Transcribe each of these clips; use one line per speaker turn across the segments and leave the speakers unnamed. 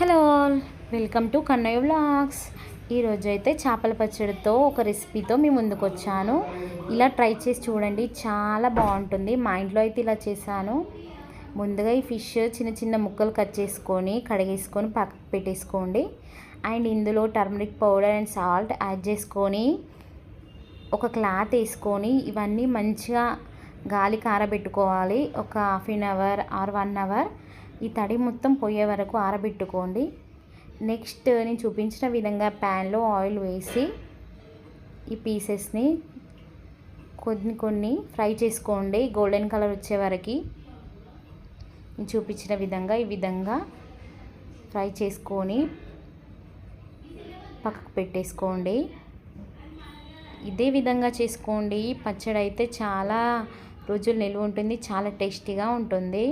Hello welcome to Kannayya vlogs. ఈరోజు అయితే చేపల పచ్చడితో ఒక రెసిపీతో మీ ముందుకు వచ్చాను ఇలా ట్రై చేసి చూడండి చాలా బాగుంటుంది. మా ఇంట్లో అయితే ఇలా చేశాను. ముందుగా ఈ ఫిష్ చిన్న చిన్న ముక్కలు కట్ చేసుకొని కడిగేసుకొని పక్కకు పెట్టేసుకోండి. అండ్ ఇందులో turmeric powder and salt add చేసుకొని ఒక క్లాత్ వేసుకొని ఇవన్నీ మంచిగా గాలి కారబెట్టుకోవాలి. ఒక half an hour or one hour. ఈ తడి మొత్తం పోయే వరకు ఆరబెట్టుకోండి. నెక్స్ట్ నేను చూపించిన విధంగా ప్యాన్లో ఆయిల్ వేసి ఈ పీసెస్ని కొన్ని కొన్ని ఫ్రై చేసుకోండి. గోల్డెన్ కలర్ వచ్చే వరకు నేను చూపించిన విధంగా ఈ విధంగా ఫ్రై చేసుకొని పక్కకు పెట్టేసుకోండి. ఇదే విధంగా చేసుకోండి. పచ్చడి అయితే చాలా రోజులు నిల్వ ఉంటుంది చాలా టేస్టీగా ఉంటుంది.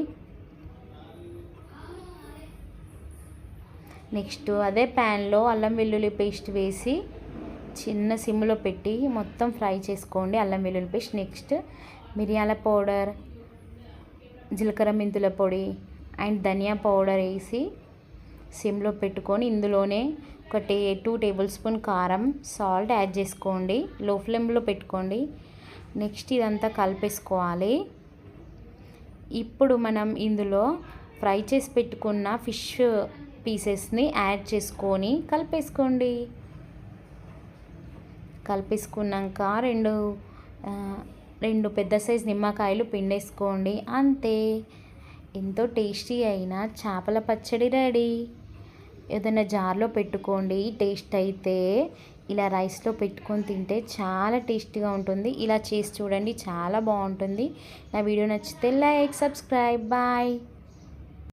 నెక్స్ట్ అదే ప్యాన్లో అల్లం వెల్లుల్లి పేస్ట్ వేసి చిన్న సిమ్లో పెట్టి మొత్తం ఫ్రై చేసుకోండి అల్లం వెల్లుల్లి పేస్ట్. నెక్స్ట్ మిరియాల పౌడర్ జీలకర్ర మెంతుల పొడి అండ్ ధనియా పౌడర్ వేసి సిమ్లో పెట్టుకొని ఇందులోనే ఒక టే టూ టేబుల్ స్పూన్ కారం సాల్ట్ యాడ్ చేసుకోండి. లో ఫ్లేమ్లో పెట్టుకోండి. నెక్స్ట్ ఇదంతా కలిపేసుకోవాలి. ఇప్పుడు మనం ఇందులో ఫ్రై చేసి పెట్టుకున్న ఫిష్ పీసెస్ని యాడ్ చేసుకొని కలిపేసుకోండి. కలిపేసుకున్నాక రెండు రెండు పెద్ద సైజ్ నిమ్మకాయలు పిండేసుకోండి. అంతే. ఎంతో టేస్టీ అయిన చేపల పచ్చడి రెడీ. ఏదైనా జార్లో పెట్టుకోండి. టేస్ట్ అయితే ఇలా రైస్లో పెట్టుకొని తింటే చాలా టేస్టీగా ఉంటుంది. ఇలా చేసి చూడండి చాలా బాగుంటుంది. నా వీడియో నచ్చితే లైక్ సబ్స్క్రైబ్. బాయ్.